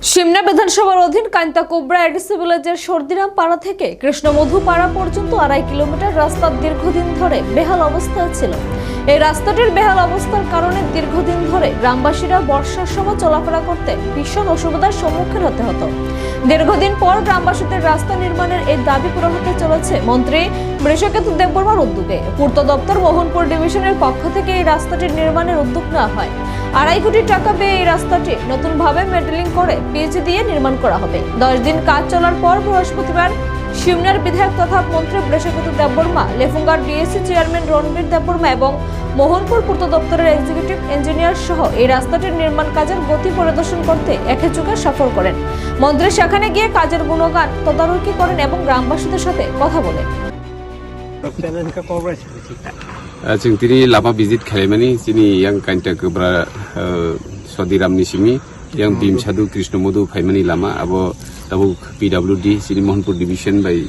সিমনা বিধানসভার অধীন কান্তা কোবরা এডিসি ভিলেজের সর্দিরাম পাড়া থেকে কৃষ্ণমধু পাড়া পর্যন্ত আড়াই কিলোমিটার রাস্তা দীর্ঘদিন ধরে বেহাল অবস্থায় ছিল। এই রাস্তাটির বেহাল অবস্থার কারণে দীর্ঘদিন ধরে গ্রামবাসীরা বর্ষার সময় চলাফেরা করতে ভীষণ অসুবিধার সম্মুখীন হতে হতো। দীর্ঘদিন পর গ্রামবাসীদের রাস্তা নির্মাণের এই দাবি পূরণ হতে চলেছে। মন্ত্রী বৃষকেতু দেববর্মার উদ্যোগে পূর্ত দপ্তর মোহনপুর ডিভিশনের পক্ষ থেকে এই রাস্তাটির নির্মাণের উদ্যোগ নেওয়া হয়। আড়াই কোটি টাকা ব্যয়ে এই রাস্তাটি নতুনভাবে মেডেলিং করে পিচ দিয়ে নির্মাণ করা হবে। দশ দিন কাজ চলার পর বৃহস্পতিবার সিমনার বিধায়ক তথা মন্ত্রী বৃষকেতু দেববর্মা, লেফুঙ্গার ডিএসসি চেয়ারম্যান রণবীর দেববর্মা এবং মোহনপুর পূর্ত দপ্তরের এক্সিকিউটিভ ইঞ্জিনিয়ার সহ এই রাস্তাটির নির্মাণ কাজের গতি পরিদর্শন করতে একচুকে সফর করেন মন্ত্রী সেখানে গিয়ে কাজের গুণগান তদারকি করেন এবং গ্রামবাসীদের সাথে কথা বলেন Kailan ka cobra siya kita? जों दिनै लामा भिजिट खालामनानै जोंनि यां कान्टा गोब्रा सदिरामनि सिमी यां भीम साधु कृष्ण मधु फाइमानि लामा अब दाबो पिडब्लिउडि जोंनि महनपुर डिभिसन बाय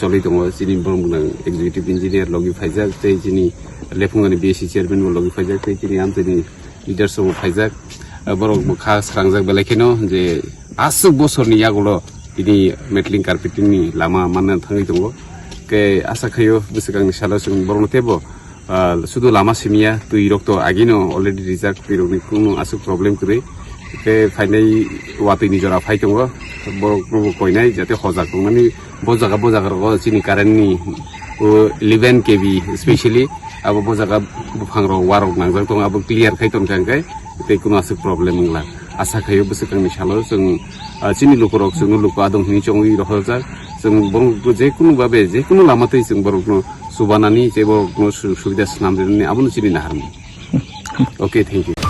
চলিত চিনি ব্রহ্মগ্নাং এক্সিকিউটিভ ইঞ্জিনিয়ার লগি ফাইজাক তাই চিনি লেফুঙ্গানি বিএসি চেয়ারম্যান লগি ফাইজাক তাই চিনি আমতনি লিডার সব ফাইজাক। বরং খা স্রাংজাক বেলাইখেন যে আসুক বছরনি আগুলো ইনি মেটলিং কার্পেটিংনি লামা মাননা থাঙি দङ কে আশা খাইও বসেগাংনি সালা সুং বরং তেব শুধু লামা সিমিয়া তুই রক্ত আগিনো অলরেডি রিজার্ভ তুই রকম কোনো আসুক প্রবলেম করে problem kre ke fainai wati ni jora phai tongo borok no koinai jate hojak tongmani bo jaga bo jaga ro chini current ni 11 kv especially abo bo jaga buphang ro warok nangjak tong abo clear khai tong kangkai te kuno asu problem ngla asa kayo bisakang ni shalo sung chini lukorok sung luko adong hini chongwi rohojak जों बरंखौ जेकुनु भाबे जेकुनु लामातै जों बरंखौ सुबानानै जे बरंखौ सुबिदा नामदेरनानै आबुन चिनिनो hormone अके thank you